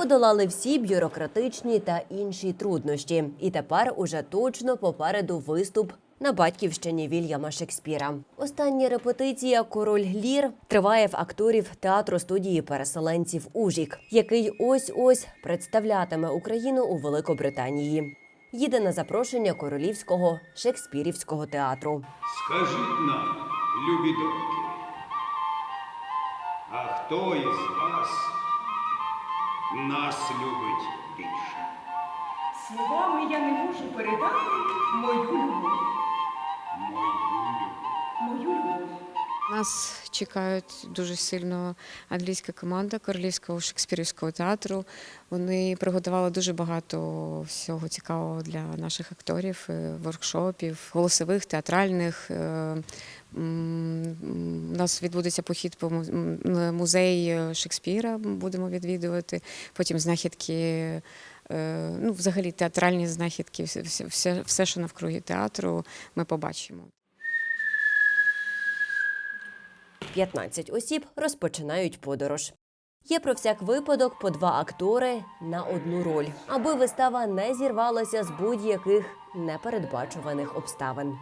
подолали всі бюрократичні та інші труднощі. І тепер уже точно попереду виступ на батьківщині Вільяма Шекспіра. Остання репетиція Король Лір триває в акторів театру студії переселенців Ужік, який ось ось представлятиме Україну у Великобританії. Їде на запрошення королівського шекспірівського театру. Скажіть нам, любі доньки, а хто із вас нас любить більше? Словами я не можу передати мою любов. Мою любов. Мою любов. Нас чекають дуже сильно англійська команда Королівського шекспірівського театру. Вони приготували дуже багато всього цікавого для наших акторів, е, воркшопів, голосових, театральних. Е, У нас відбудеться похід по му- музей Шекспіра. Будемо відвідувати. Потім знахідки, е, ну, взагалі театральні знахідки, все, все, що навкруги театру, ми побачимо. 15 осіб розпочинають подорож. Є про всяк випадок по два актори на одну роль, аби вистава не зірвалася з будь-яких непередбачуваних обставин.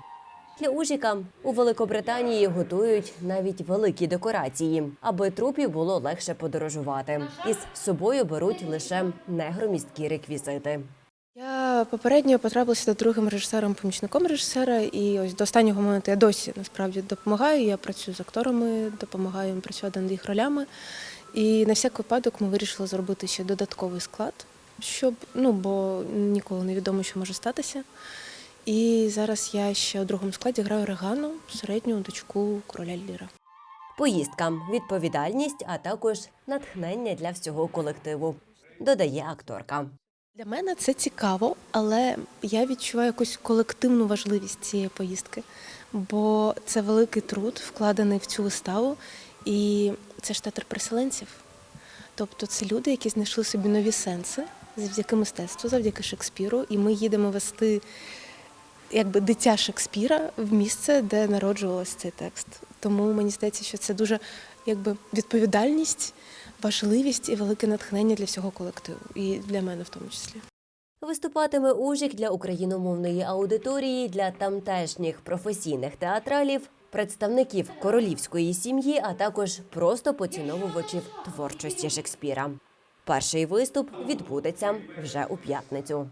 Для Ужіка у Великобританії готують навіть великі декорації, аби трупі було легше подорожувати. Із собою беруть лише негромісткі реквізити. Я попередньо потрапилася другим режисером, помічником режисера, і ось до останнього моменту я досі насправді допомагаю. Я працюю з акторами, допомагаю їм працювати над їх ролями. І на всяк випадок ми вирішили зробити ще додатковий склад, щоб ну бо ніколи не відомо, що може статися. І зараз я ще у другому складі граю Регану, середню дочку короля Ліра. Поїздка, відповідальність, а також натхнення для всього колективу, додає акторка. Для мене це цікаво, але я відчуваю якусь колективну важливість цієї поїздки, бо це великий труд, вкладений в цю виставу, і це ж театр переселенців. Тобто це люди, які знайшли собі нові сенси завдяки мистецтву, завдяки Шекспіру, і ми їдемо вести якби дитя Шекспіра в місце, де народжувався цей текст. Тому мені здається, що це дуже якби відповідальність, важливість і велике натхнення для всього колективу, і для мене в тому числі. Виступатиме Ужик для україномовної аудиторії, для тамтешніх професійних театралів, представників королівської сім'ї, а також просто поціновувачів творчості Шекспіра. Перший виступ відбудеться вже у п'ятницю.